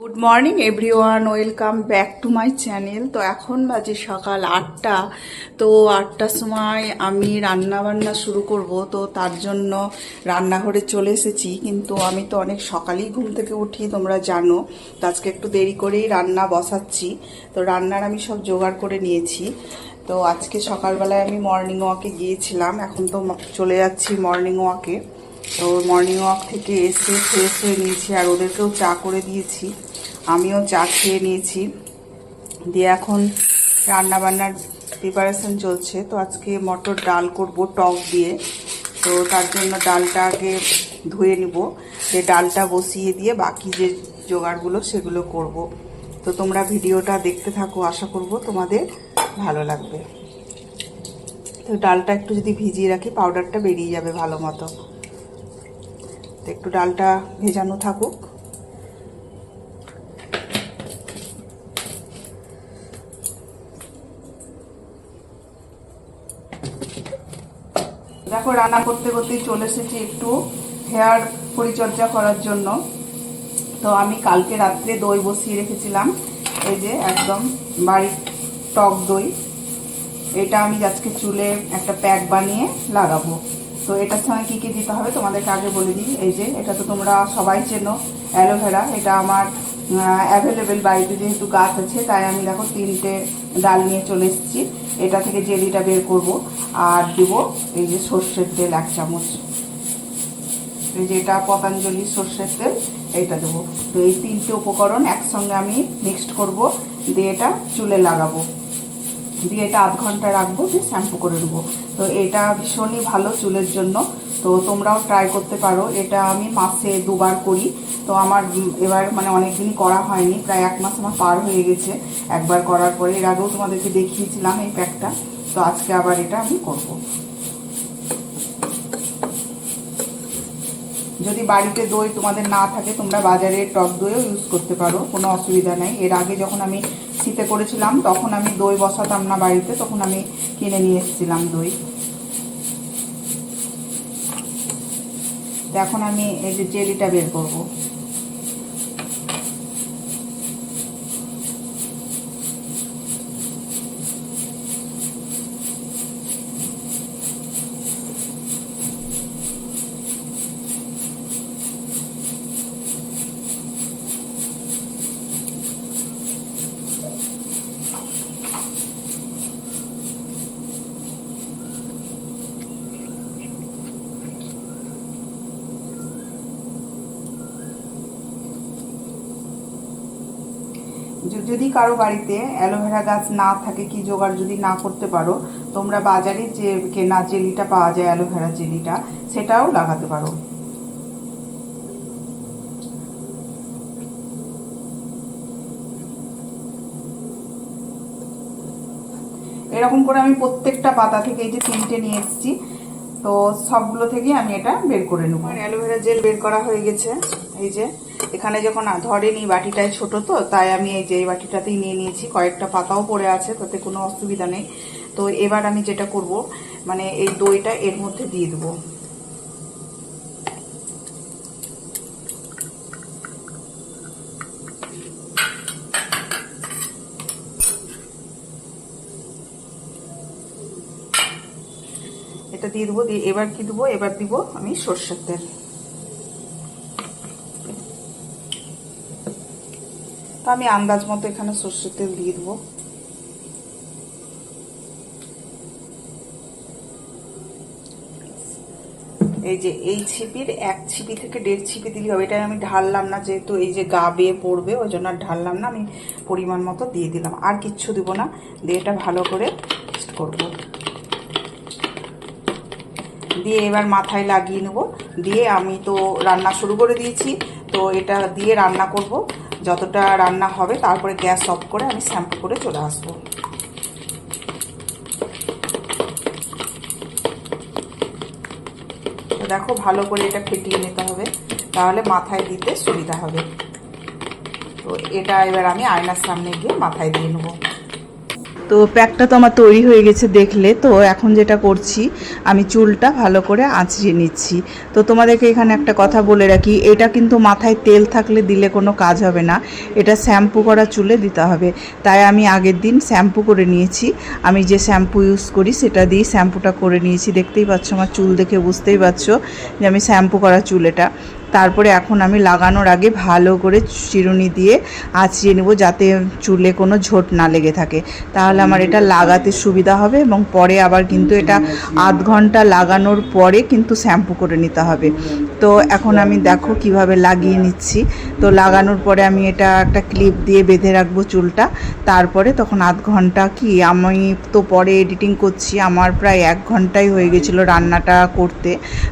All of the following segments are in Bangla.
Good morning everyone welcome back to my channel তো এখন বাজে সকাল আটটা। তো আটটার সময় আমি রান্না বান্না শুরু করব। তো তার জন্য রান্নাঘরে চলে এসেছি। কিন্তু আমি তো অনেক সকালেই ঘুম থেকে উঠি, তোমরা জানো। তো আজকে একটু দেরি করেই রান্না বসাচ্ছি। তো রান্নার আমি সব জোগাড় করে নিয়েছি। তো আজকে সকালবেলায় আমি মর্নিং ওয়াকে গিয়েছিলাম। এখন তো চলে যাচ্ছি মর্নিং ওয়াকে তো মর্নিং ওয়াক থেকে এসে ফ্রেশ হয়ে নিয়েছি আর ওদেরকেও চা করে দিয়েছি। আমিও চা খেয়ে নিয়েছি। দিয়ে এখন রান্না বান্নার প্রিপারেশন চলছে। তো আজকে মটর ডাল করব টক দিয়ে। তো তার জন্য ডালটা আগে ধুয়ে নিব। যে ডালটা বসিয়ে দিয়ে বাকি যে জোগাড়গুলো সেগুলো করব। তো তোমরা ভিডিওটা দেখতে থাকো, আশা করব তোমাদের ভালো লাগবে। তো ডালটা একটু যদি ভিজিয়ে রাখি পাউডারটা বেরিয়ে যাবে ভালো মতো। তো একটু ডালটা ভেজানো থাকুক। দেখো, রান্না করতে করতেই চলে এসেছি একটু হেয়ার পরিচর্যা করার জন্য। তো আমি কালকে রাত্রে দই বসিয়ে রেখেছিলাম। এই যে একদম বাড়ির টক দই। এটা আমি আজকে চুলে একটা প্যাক বানিয়ে লাগাবো। তো এটার সঙ্গে কী কী দিতে হবে তোমাদেরকে আগে বলে দিই। এই যে, এটা তো তোমরা সবাই চেনো, অ্যালোভেরা। এটা আমার অ্যাভেলেবেল বাড়িতে যেহেতু গাছ আছে, তাই আমি দেখো তিনটে ডাল নিয়ে চলে এসেছি। এটা থেকে জেলিটা বের করব আর দিব এই যে সর্ষের তেল এক চামচ। এই যে এটা পতঞ্জলি সর্ষের তেল, এইটা দেবো। তো এই তিনটে উপকরণ একসঙ্গে আমি মিক্সড করব, দিয়ে এটা চুলে লাগাবো। দিয়ে এটা আধ ঘণ্টা রাখব, দিয়ে শ্যাম্পু করে নেব। তো এটা ভীষণই ভালো চুলের জন্য। তো তোমরাও ট্রাই করতে পারো। এটা আমি মাসে দুবার করি। তো আমার এবার মানে অনেক দিনই করা হয়নি, প্রায় এক মাস আমার পার হয়ে গেছে। একবার করার পরে এর আগেও তোমাদেরকে দেখিয়েছিলাম এই প্যাকটা তো আজকে আবার এটা আমি করব। যদি বাড়িতে দই তোমাদের না থাকে, তোমরা বাজারে টক দইও ইউজ করতে পারো, কোনো অসুবিধা নেই। এর আগে যখন আমি শীতে করেছিলাম, তখন আমি দই বসাতাম না বাড়িতে, তখন আমি কিনে নিয়ে এসেছিলাম দই। তো এখন আমি এই যে জেলিটা বের করব। যদি কারও বাড়িতে অ্যালোভেরা গাছ না থাকে, কি জোগাড় যদি না করতে পারো, তোমরা বাজারে যে কেনা জেলিটা পাওয়া যায়, অ্যালোভেরা জেলিটা, সেটাও লাগাতে পারো। এরকম করে আমি প্রত্যেকটা পাতা থেকে এই যে তিনটে নিয়ে এসেছি, তো সবগুলো থেকে আমি এটা বের করে নেব। অ্যালোভেরা জেল বের করা হয়ে গেছে, এই যে। এখানে যখন ধরেনি বাটিটায় ছোট তো, তাই আমি এই যে বাটিটাতেই নিয়ে নিয়েছি। কয়েকটা পাতাও পড়ে আছে, তাতে কোনো অসুবিধা নেই। তো এবার আমি যেটা করব মানে এই দইটা এর মধ্যে দিয়ে দেবো। এটা দিয়ে দেবো, দিয়ে এবার কি দেবো? এবার দিব আমি সর্ষের তেল। তো আমি আন্দাজ মতো এখানে সর্ষের তেল দিয়ে দেবো। এই যে এই ছিপির, এক ছিপি থেকে দেড় ছিপি দিলে হবে। এটা আমি ঢাললাম না, যেহেতু এই যে গা বেয়ে পড়বে, ওই জন্য আর ঢাললাম না। আমি পরিমাণ মতো দিয়ে দিলাম। আর কিচ্ছু দিব না। দিয়ে এটা ভালো করে করব। দিয়ে এবার মাথায় লাগিয়ে নেব। দিয়ে আমি তো রান্না শুরু করে দিয়েছি। তো এটা দিয়ে রান্না করব। যতটা রান্না হবে, তারপরে গ্যাস অফ করে আমি শ্যাম্পু করে চলে আসব। দেখো, ভালো করে এটা ফেটিয়ে নিতে হবে। তাহলে মাথায় দিতে সুবিধা হবে। তো এটা এবার আমি আয়নার সামনে গিয়ে মাথায় দিয়ে নেব। তো প্যাকটা তো আমার তৈরি হয়ে গেছে দেখলে। তো এখন যেটা করছি, আমি চুলটা ভালো করে আঁচড়িয়ে নিচ্ছি। তো তোমাদেরকে এখানে একটা কথা বলে রাখি, এটা কিন্তু মাথায় তেল থাকলে দিলে কোনো কাজ হবে না। এটা শ্যাম্পু করা চুলে দিতে হবে। তাই আমি আগের দিন শ্যাম্পু করে নিয়েছি। আমি যে শ্যাম্পু ইউজ করি, সেটা দিয়ে শ্যাম্পুটা করে নিয়েছি। দেখতেই পাচ্ছ, আমার চুল দেখে বুঝতেই পারছ যে আমি শ্যাম্পু করা চুল এটা। তারপরে এখন আমি লাগানোর আগে ভালো করে চিরুনি দিয়ে আঁচড়িয়ে নেব যাতে চুলে কোনো ঝোট না লেগে থাকে। তাহলে আমার এটা লাগাতে সুবিধা হবে এবং পরে আবার কিন্তু এটা আধ ঘণ্টা লাগানোর পরে কিন্তু শ্যাম্পু করে নিতে হবে। তো এখন আমি দেখো কীভাবে লাগিয়ে নিচ্ছি। তো লাগানোর পরে আমি এটা একটা ক্লিপ দিয়ে বেঁধে রাখব চুলটা। তারপরে তখন আধ ঘণ্টা কি আমি তো পরে এডিটিং করছি, আমার প্রায় এক ঘন্টাই হয়ে গেছিল রান্নাটা করতে।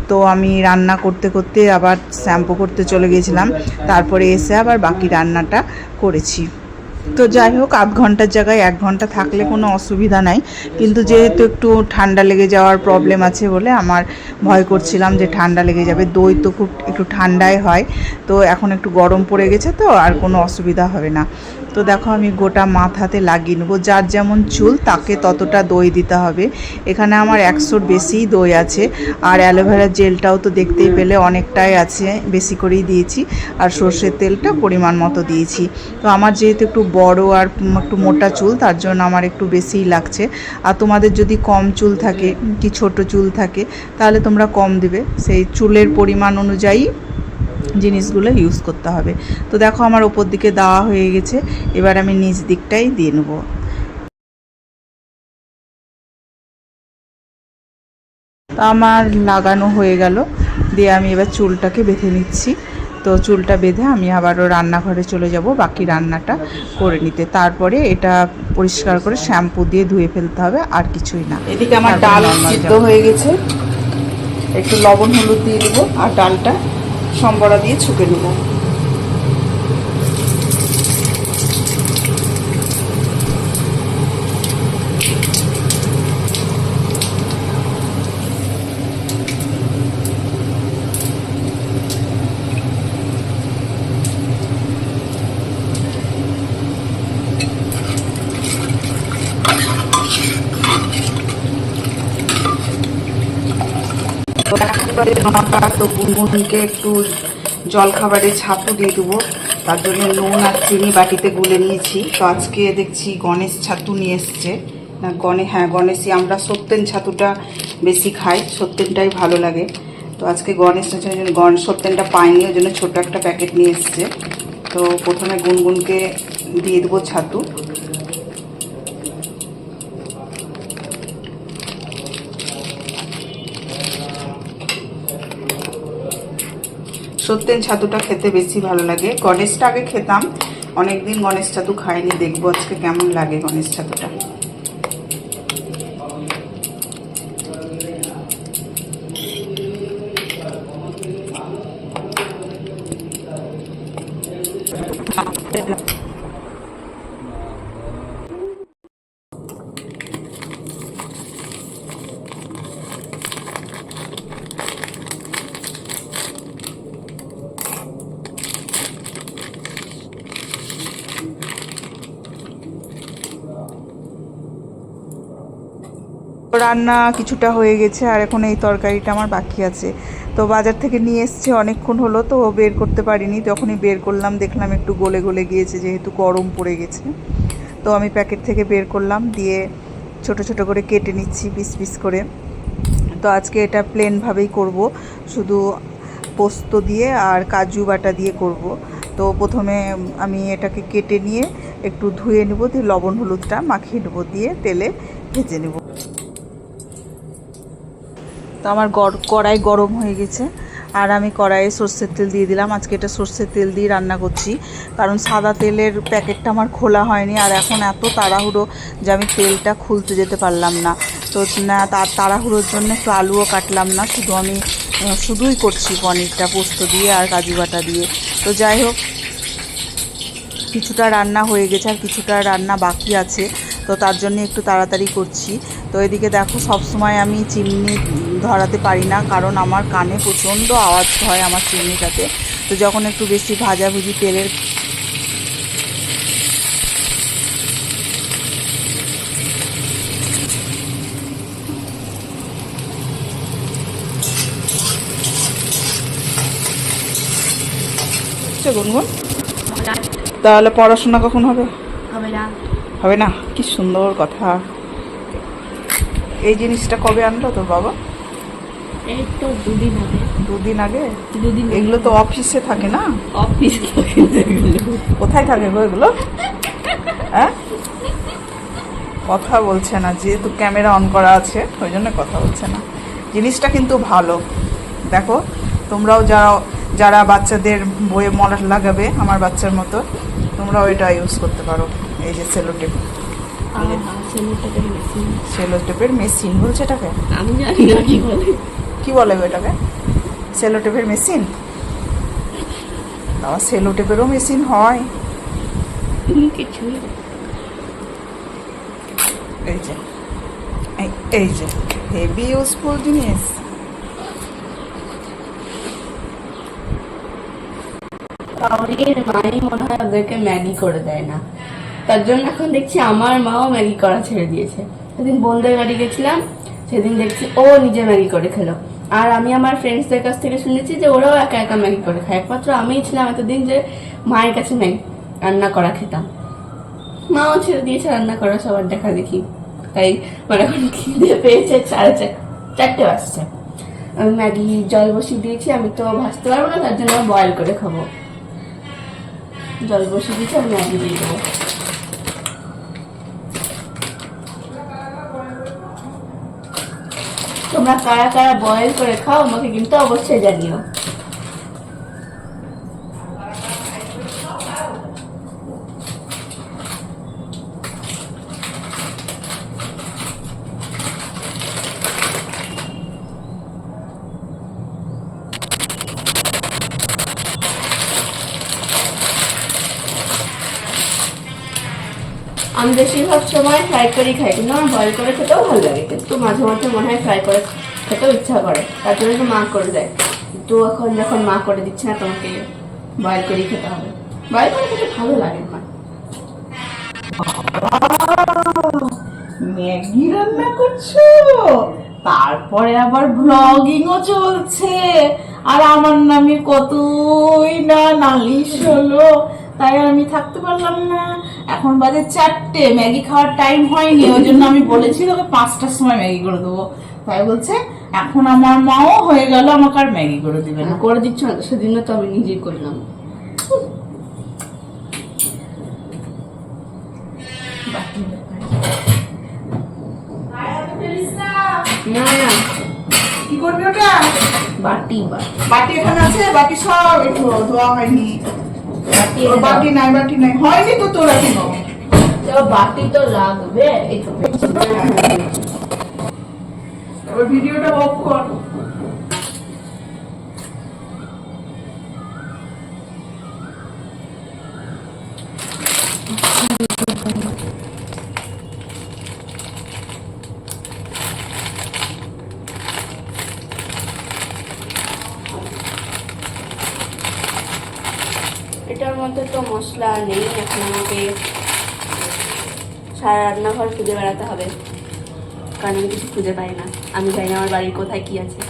তো আমি রান্না করতে করতে আবার শ্যাম্পু করতে চলে গেছিলাম। তারপরে এসে আবার বাকি রান্নাটা করেছি। তো যাই হোক, আধ ঘণ্টার জায়গায় এক ঘণ্টা থাকলে কোনো অসুবিধা নাই। কিন্তু যেহেতু একটু ঠান্ডা লেগে যাওয়ার প্রবলেম আছে বলে আমার ভয় করছিলাম যে ঠান্ডা লেগে যাবে। দই তো খুব একটু ঠান্ডায় হয়। তো এখন একটু গরম পড়ে গেছে তো, আর কোনো অসুবিধা হবে না। তো দেখো আমি গোটা মাথাতে লাগিয়ে নেব। যার যেমন চুল, তাকে ততটা দই দিতে হবে। এখানে আমার একশোর বেশিই দই আছে। আর অ্যালোভেরা জেলটাও তো দেখতেই পেলে অনেকটাই আছে, বেশি করেই দিয়েছি। আর সর্ষের তেলটা পরিমাণ মতো দিয়েছি। তো আমার যেহেতু একটু বড় আর একটু মোটা চুল, তার জন্য আমার একটু বেশিই লাগছে। আর তোমাদের যদি কম চুল থাকে, কি ছোট চুল থাকে, তাহলে তোমরা কম দেবে। সেই চুলের পরিমাণ অনুযায়ী জিনিসগুলো ইউজ করতে হবে। তো দেখো আমার ওপর দিকে দেওয়া হয়ে গেছে। এবার আমি নিচ দিকটাই দিয়ে নেব। তা আমার লাগানো হয়ে গেল। দিয়ে আমি এবার চুলটাকে বেঁধে নিচ্ছি। তো চুলটা বেঁধে আমি আবারও রান্নাঘরে চলে যাব বাকি রান্নাটা করে নিতে। তারপরে এটা পরিষ্কার করে শ্যাম্পু দিয়ে ধুয়ে ফেলতে হবে আর কিছুই না। এদিকে আমার ডাল সিদ্ধ হয়ে গেছে। একটু লবণ হলুদ দিয়ে দেবো আর ডালটা সম্বরা দিয়ে ছুকে নেব তো গুনগুনকে একটু জলখাবারে ছাতু দিয়ে দেবো। তার জন্য নুন আর চিনি বাটিতে গুলে নিয়েছি। তো আজকে দেখছি গণেশ ছাতু নিয়ে এসছে। না, গণে হ্যাঁ গণেশই, আমরা সত্যেন ছাতুটা বেশি খাই, সত্যেনটাই ভালো লাগে। তো আজকে গণেশ গণ সত্যেনটা পাইনি, ওই জন্য ছোটো একটা প্যাকেট নিয়ে এসছে। তো প্রথমে গুনগুনকে দিয়ে দেবো ছাতু। সত্যেন ছাতুটা খেতে বেশি ভালো লাগে। গণেশটা আগে খেতাম। অনেকদিন গণেশ ছাতু খাইনি। দেখব আজকে কেমন লাগে গণেশ ছাতুটা। রান্না কিছুটা হয়ে গেছে, আর এখন এই তরকারিটা আমার বাকি আছে। তো বাজার থেকে নিয়ে এসছে, অনেকক্ষণ হলো তো বের করতে পারিনি। যখনই বের করলাম, দেখলাম একটু গলে গলে গিয়েছে, যেহেতু গরম পড়ে গেছে। তো আমি প্যাকেট থেকে বের করলাম, দিয়ে ছোট ছোট করে কেটে নিচ্ছি, পিস পিস করে। তো আজকে এটা প্লেনভাবেই করব, শুধু পোস্ত দিয়ে আর কাজু বাটা দিয়ে করব। তো প্রথমে আমি এটাকে কেটে নিয়ে একটু ধুয়ে নেব, দিয়ে লবণ হলুদটা মাখিয়ে নেব, দিয়ে তেলে ভেজে নেব। তো আমার কড়াই গরম হয়ে গেছে। আর আমি কড়াইয়ে সর্ষের তেল দিয়ে দিলাম। আজকে এটা সর্ষের তেল দিয়ে রান্না করছি। কারণ সাদা তেলের প্যাকেটটা আমার খোলা হয়নি। আর এখন এত তাড়াহুড়ো যে আমি তেলটা খুলতে যেতে পারলাম না। তো না তার তাড়াহুড়োর জন্য একটু আলুও কাটলাম না। শুধু আমি শুধুই করছি পনিরটা পোস্ত দিয়ে আর কাজু বাটা দিয়ে। তো যাই হোক, কিছুটা রান্না হয়ে গেছে আর কিছুটা রান্না বাকি আছে। তো তার জন্য একটু তাড়াতাড়ি করছি। তো এদিকে দেখো সব সময় আমি চিমনি ধরাতে পারি না কারণ আমার কানে প্রচণ্ড আওয়াজ হয় আমার চিমনিটাতে। তো যখন একটু বেশি ভাজাভুজি তেলের আচ্ছা, তাহলে পড়াশোনা কখন হবে? হবে না। হবে না? কি সুন্দর কথা। এই জিনিসটা কবে আনলো তোর বাবা? এই তো দুদিন হবে দুদিন আগে? দুদিন এগুলো তো অফিসে থাকে না? অফিস কোথায় থাকে গো এগুলো? হ্যাঁ? কথা বলছে না যেহেতু ক্যামেরা অন করা আছে ওই জন্য কথা বলছে না। জিনিসটা কিন্তু ভালো। দেখো তোমরাও যারা যারা বাচ্চাদের বইয়ে মলাট লাগাবে আমার বাচ্চার মতো তোমরাও এটা ইউজ করতে পারো। এই যে সেলোটেপ সেলোটেপের মেশিন বলছে এটাকে? আমি জানি না কি বলে। কি বলে গো এটাকে সেলোটেপের মেশিন? বাবা সেলোটেপেরও মেশিন হয়। এই যে এই- যে হেভি ইউজফুল জিনিস। মাই মনে হয় ওদেরকে ম্যাগি করে দেয় না। তার জন্য এখন দেখছি আমার মাও ম্যাগি করা ছেড়ে দিয়েছে। সেদিন বোনদের বাড়ি গেছিলাম সেদিন দেখছি ও নিজে ম্যাগি করে খেলো। আর আমি আমার ফ্রেন্ডসদের কাছ থেকে শুনেছি যে ওরাও একা একা ম্যাগি করে খায়। একমাত্র আমিই ছিলাম এতদিন যে মায়ের কাছে ম্যাগি রান্না করা খেতাম। মাও ছেড়ে দিয়েছে রান্না করা, সবার দেখা দেখি। তাই মানে এখন খিদে পেয়েছে, সাড়ে চার চারটে বাজছে। আমি ম্যাগি জল বসিয়ে দিয়েছি, আমি তো ভাজতে পারব না, তার জন্য বয়েল করে খাব। জল বসিয়ে দিয়েছি, আমি ম্যাগি দিয়ে দেবো। তোমরা কারা কারা বয়েল করে খাও আমাকে কিন্তু অবশ্যই জানিও। আমি বেশিরভাগ সময় ফ্রাই করেই খাই, কিন্তু আমার বয়েল করে খেতেও ভালো লাগে, কিন্তু মাঝে মাঝে মনে হয় ফ্রাই করে খেতেও ইচ্ছা করে, তার জন্য তো মা করে দেয়। তো এখন যখন মা করে দিচ্ছে না, তোমাকে বয়েল করেই খেতে হবে। বয়েল করে খেতে ভালো লাগে আমার। ম্যাগি রান্না করছ? তারপরে আবার ব্লগিংও চলছে। আর আমার নামে কতই না নালিশ হলো। তাই আমি থাকতে পারলাম না। এখন বাজে চারটে ম্যাগি খাওয়ার টাইম হয়নি ওই জন্য আমি বলেছি তোকে পাঁচটার সময় ম্যাগি করে দেবো। তাই বলছে এখন আমার মাও হয়ে গেল আমাকে আর ম্যাগি করে দিবে না। করে দিচ্ছ না তো সেদিনও তো আমি নিজেই করলাম না। কি করবি ওটা? বাটি বাটি। বাটি এখানে আছে বাকি সব একটু ধোয়া হয়নি। বাটি নাই বাটি নাই। হয়নি তো তোর এখনও। তো বাটি তো লাগবে। ভিডিওটা অফ কর এটার মধ্যে তো মশলা নেই এখন আমাকে সারা রান্নাঘর খুঁজে বেড়াতে হবে। কারণ আমি কিছু খুঁজে পাই না। আমি জানি না আমার বাড়ির কোথায় কি আছে।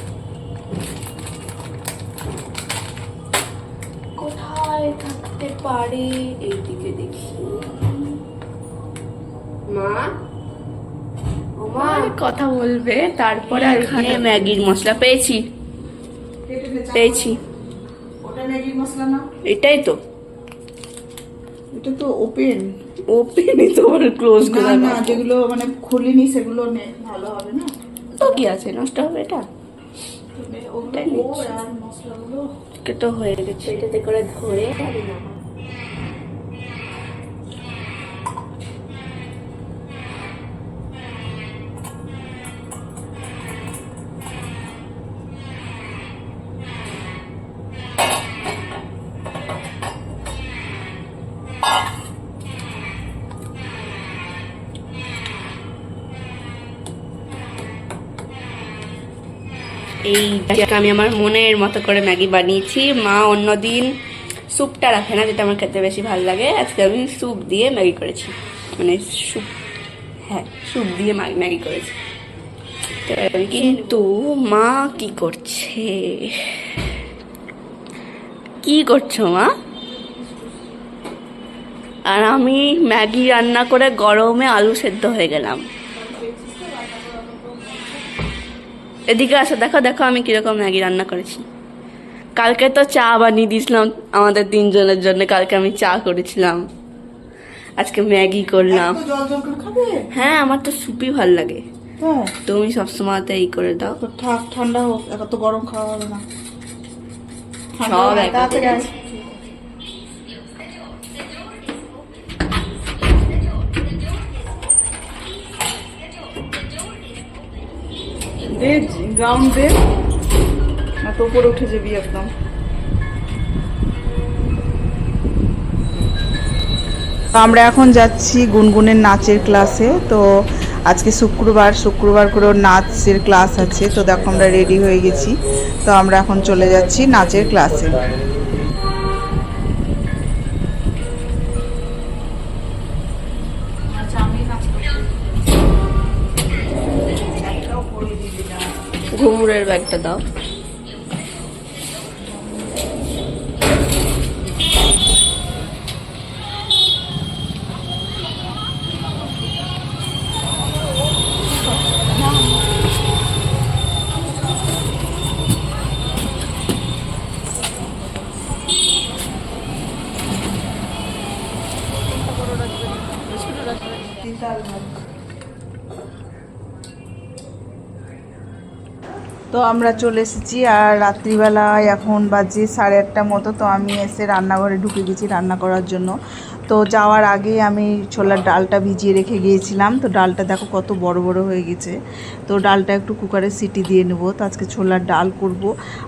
কোথায় থাকতে পারে? এইদিকে দেখি। মা? মা? কথা বলবে তারপরে এখানে ম্যাগির মশলা পেয়েছি। পেয়েছি। ওটা ম্যাগি মশলা না? এটাই তো। এটা তো ওপেন ওপেনই তো ক্লোজ না করে না যেগুলো মানে খুলিনি সেগুলো নে ভালো হবে না? তো কি আছে? নষ্ট হবে এটা? ওটাই মশলাগুলো তো হয়ে গেছে। এটাতে করে ধরে এই আমি আমার মনের মতো করে ম্যাগি বানিয়েছি। মা অন্যদিন স্যুপটা রাখে না, যেটা আমার খেতে বেশি ভালো লাগে। আজকে আমি স্যুপ দিয়ে ম্যাগি করেছি। মানে স্যুপ হ্যাঁ স্যুপ দিয়ে ম্যাগি করেছি। কিন্তু মা কি করছে? কি করছ মা? আর আমি ম্যাগি রান্না করে গরমে আলু সেদ্ধ হয়ে গেলাম। এদিকে আসো দেখো দেখো আমি কীরকম ম্যাগি রান্না করেছি। কালকে তো চা বানিয়ে দিয়েছিলাম আমাদের তিনজনের জন্য কালকে আমি চা করেছিলাম। আজকে ম্যাগি করলাম। হ্যাঁ আমার তো সুপি ভালো লাগে। হ্যাঁ। তুমি সবসময় এই করে দাও। ঠান্ডা হোক এত গরম খাওয়া হবে না। সব গ্রাউন্ড উঠে যাবি একদম। আমরা এখন যাচ্ছি গুনগুনের নাচের ক্লাসে। তো আজকে শুক্রবার শুক্রবার করে নাচের ক্লাস আছে। তো দেখো আমরা রেডি হয়ে গেছি। তো আমরা এখন চলে যাচ্ছি নাচের ক্লাসে। ঘুমুরের ব্যাগটা দাও। তো আমরা চলে এসেছি আর রাত্রিবেলায় এখন বাজে সাড়ে আটটা মতো, তো আমি এসে রান্নাঘরে ঢুকে গেছি রান্না করার জন্য। তো যাওয়ার আগেই আমি ছোলার ডালটা ভিজিয়ে রেখে গিয়েছিলাম। তো ডালটা দেখো কত বড় বড় হয়ে গেছে। তো ডালটা একটু কুকারে সিটি দিয়ে নেব। তো আজকে ছোলার ডাল করব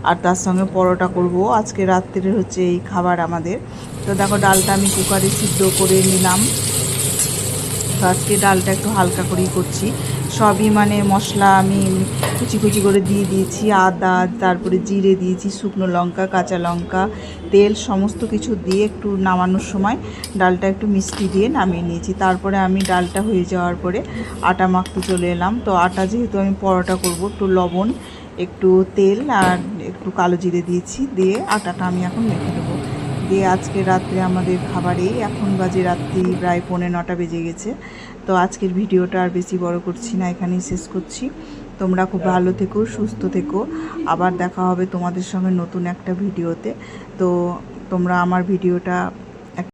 আর তার সঙ্গে পরোটা করব। আজকে রাত্রে হচ্ছে এই খাবার আমাদের। তো দেখো ডালটা আমি কুকারে সিদ্ধ করে নিলাম। তো আজকে ডালটা একটু হালকা করেই করছি। সবই মানে মশলা আমি কুচি কুচি করে দিয়ে দিয়েছি, আদা, তারপরে জিরে দিয়েছি, শুকনো লঙ্কা, কাঁচা লঙ্কা, তেল সমস্ত কিছু দিয়ে একটু নামানোর সময় ডালটা একটু মিষ্টি দিয়ে নামিয়ে নিয়েছি। তারপরে আমি ডালটা হয়ে যাওয়ার পরে আটা মাখতে চলে এলাম। তো আটা যেহেতু আমি পরোটা করব, একটু লবণ, একটু তেল আর একটু কালো জিরে দিয়েছি, দিয়ে আটাটা আমি এখন মেখে দেবো দিয়ে আজকে রাত্রে আমাদের খাবারে এখন বাজে রাত্রি প্রায় পৌনে নটা বেজে গেছে। তো আজকের ভিডিওটা আর বেশি বড় করছি না, এখানেই শেষ করছি। তোমরা খুব ভালো থেকো, সুস্থ থেকো। আবার দেখা হবে তোমাদের সঙ্গে নতুন একটা ভিডিওতে। তো তোমরা আমার ভিডিওটা